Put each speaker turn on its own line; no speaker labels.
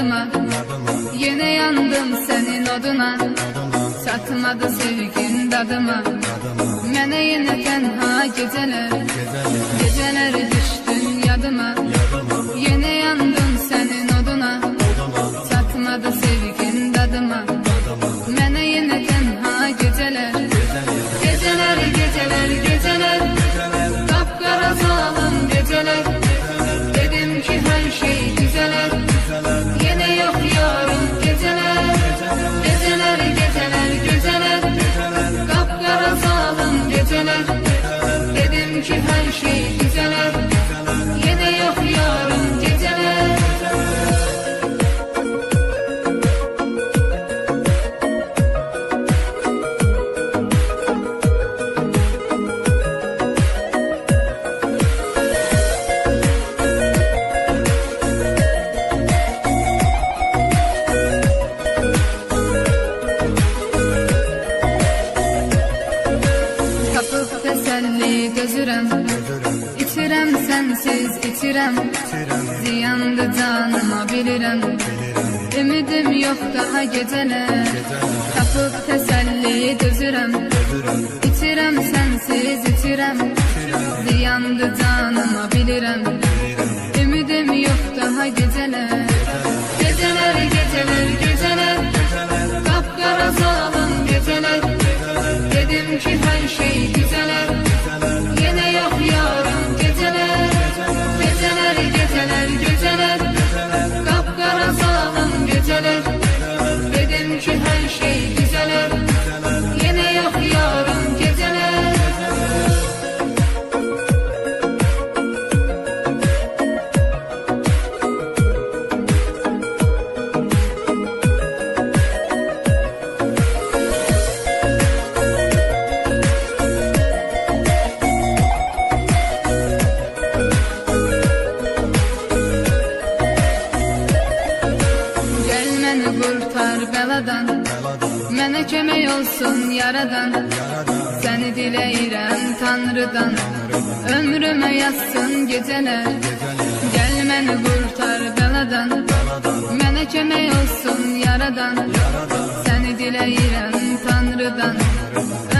adıma Yine yandım senin oduna Çatmadı sevgin dadıma. Mene yine tenha geceler. Geceler düştün yadıma. Yine yandım senin oduna Çatmadı sevgin dadıma. Mene yine tenha geceler. Dedim ki her teselli gözürem İçirem sensiz içirem. Ziyandı canıma bilirem. Ümidim yok daha geceler Kapıp teselli gözürem İçirem sensiz içirem. Ziyandı canıma bilirem. Ümidim yok daha geceler Geceler geceler geceler. Kapkara zalim geceler. Dedim ki her şey Dedim ki her qurtar bəladan Mənə kömək olsun yaradan. Səni diləyirəm Tanrıdan. Ömrümə yazsın gecələr Gəl məni qurtar bəladan Mənə kömək olsun yaradan. Səni diləyirəm Tanrıdan. Ömrümə